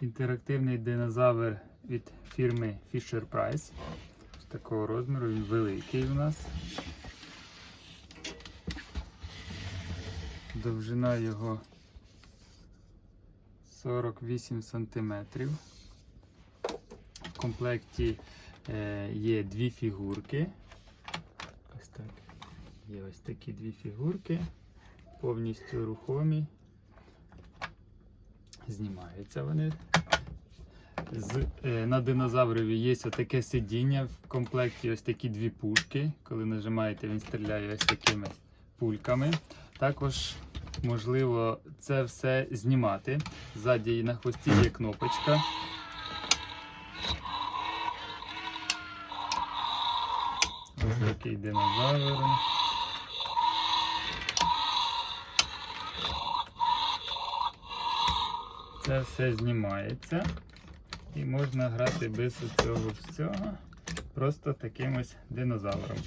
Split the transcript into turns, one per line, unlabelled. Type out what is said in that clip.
Інтерактивний динозавр від фірми Fisher Price. Ось такого розміру, він великий у нас. Довжина його 48 см. В комплекті е, є дві фігурки. Ось так. Є ось такі дві фігурки, повністю рухомі. Знімаються вони. З, е, на динозаврові є таке сидіння в комплекті, ось такі дві пушки. Коли нажимаєте, він стріляє ось такими пульками. Також можливо це все знімати. Ззаді на хвості є кнопочка. Ось такий динозавр. Це все знімається. І можна грати без цього всього. Просто таким ось динозавром.